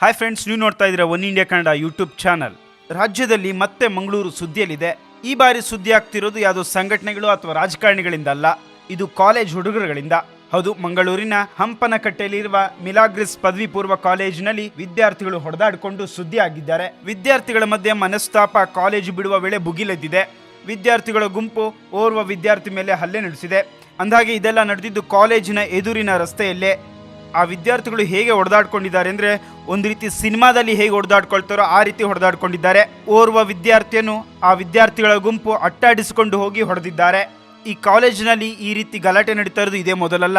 Hi friends ನೀವು ನೋಡ್ತಾ ಇದ್ದೀರಾ One India Kannada YouTube channel ರಾಜ್ಯದಲ್ಲಿ ಮತ್ತೆ ಮಂಗಳೂರು ಸುದ್ದಿಯಲ್ಲಿದೆ. ಈ ಬಾರಿ ಸುದ್ದಿ ಆಗ್ತಿರೋದು ಯಾವುದೋ ಸಂಘಟನೆಗಳು ಅಥವಾ ರಾಜಕಾರಣಿಗಳಿಂದ ಅಲ್ಲ ಇದು ಕಾಲೇಜ್ ಹುಡುಗರುಗಳಿಂದ. ಹೌದು, ಮಂಗಳೂರಿನ ಹಂಪನಕಟ್ಟೆಯಲ್ಲಿರುವ ಮಿಲಾಗ್ರಿಸ್ ಪದವಿ ಪೂರ್ವ ಕಾಲೇಜಿನಲ್ಲಿ ವಿದ್ಯಾರ್ಥಿಗಳು ಹೊಡೆದಾಡಿಕೊಂಡು ಸುದ್ದಿ ಆಗಿದ್ದಾರೆ ವಿದ್ಯಾರ್ಥಿಗಳ ಮಧ್ಯೆ ಮನಸ್ತಾಪ ಕಾಲೇಜು ಬಿಡುವ ವೇಳೆ ಭುಗಿಲೆದ್ದಿದೆ. ವಿದ್ಯಾರ್ಥಿಗಳ ಗುಂಪು ಓರ್ವ ವಿದ್ಯಾರ್ಥಿ ಮೇಲೆ ಹಲ್ಲೆ ನಡೆಸಿದೆ. ಅಂದಾಗೆ ಇದೆಲ್ಲ ನಡೆದಿದ್ದು ಕಾಲೇಜಿನ ಎದುರಿನ ರಸ್ತೆಯಲ್ಲೇ. ಆ ವಿದ್ಯಾರ್ಥಿಗಳು ಹೇಗೆ ಹೊಡೆದಾಡ್ಕೊಂಡಿದ್ದಾರೆ ಅಂದರೆ ಒಂದು ರೀತಿ ಸಿನಿಮಾದಲ್ಲಿ ಹೇಗೆ ಹೊಡೆದಾಡ್ಕೊಳ್ತಾರೋ ಆ ರೀತಿ ಹೊಡೆದಾಡ್ಕೊಂಡಿದ್ದಾರೆ. ಓರ್ವ ವಿದ್ಯಾರ್ಥಿಯನ್ನು ಆ ವಿದ್ಯಾರ್ಥಿಗಳ ಗುಂಪು ಅಟ್ಟಾಡಿಸಿಕೊಂಡು ಹೋಗಿ ಹೊಡೆದಿದ್ದಾರೆ. ಈ ಕಾಲೇಜಿನಲ್ಲಿ ಈ ರೀತಿ ಗಲಾಟೆ ನಡೀತಾ ಇರೋದು ಇದೇ ಮೊದಲಲ್ಲ.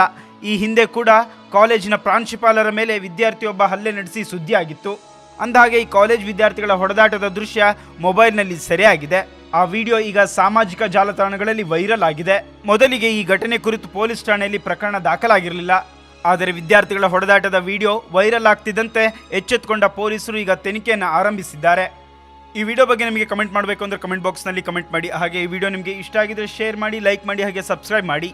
ಈ ಹಿಂದೆ ಕೂಡ ಕಾಲೇಜಿನ ಪ್ರಾಂಶುಪಾಲರ ಮೇಲೆ ವಿದ್ಯಾರ್ಥಿಯೊಬ್ಬ ಹಲ್ಲೆ ನಡೆಸಿ ಸುದ್ದಿ ಆಗಿತ್ತು ಅಂದಹಾಗೆ ಈ ಕಾಲೇಜ್ ವಿದ್ಯಾರ್ಥಿಗಳ ಹೊಡೆದಾಟದ ದೃಶ್ಯ ಮೊಬೈಲ್ನಲ್ಲಿ ಸೆರೆಯಾಗಿದೆ. ಆ ವಿಡಿಯೋ ಈಗ ಸಾಮಾಜಿಕ ಜಾಲತಾಣಗಳಲ್ಲಿ ವೈರಲ್ ಆಗಿದೆ. ಮೊದಲಿಗೆ ಈ ಘಟನೆ ಕುರಿತು ಪೊಲೀಸ್ ಠಾಣೆಯಲ್ಲಿ ಪ್ರಕರಣ ದಾಖಲಾಗಿರಲಿಲ್ಲ. ಆದರೆ ವಿದ್ಯಾರ್ಥಿಗಳ ಹೊಡೆದಾಟದ ವಿಡಿಯೋ ವೈರಲ್ ಆಗ್ತಿದ್ದಂತೆ ಎಚ್ಚೆತ್ತುಕೊಂಡ ಪೊಲೀಸರು ಈಗ ತನಿಖೆಯನ್ನು ಆರಂಭಿಸಿದ್ದಾರೆ. ಈ ವಿಡಿಯೋ ಬಗ್ಗೆ ನಿಮಗೆ ಕಮೆಂಟ್ ಮಾಡಬೇಕು ಅಂದರೆ ಕಮೆಂಟ್ ಬಾಕ್ಸ್ನಲ್ಲಿ ಕಮೆಂಟ್ ಮಾಡಿ. ಹಾಗೆ ಈ ವಿಡಿಯೋ ನಿಮಗೆ ಇಷ್ಟ ಆಗಿದ್ರೆ ಶೇರ್ ಮಾಡಿ, ಲೈಕ್ ಮಾಡಿ, ಹಾಗೆ ಸಬ್ಸ್ಕ್ರೈಬ್ ಮಾಡಿ.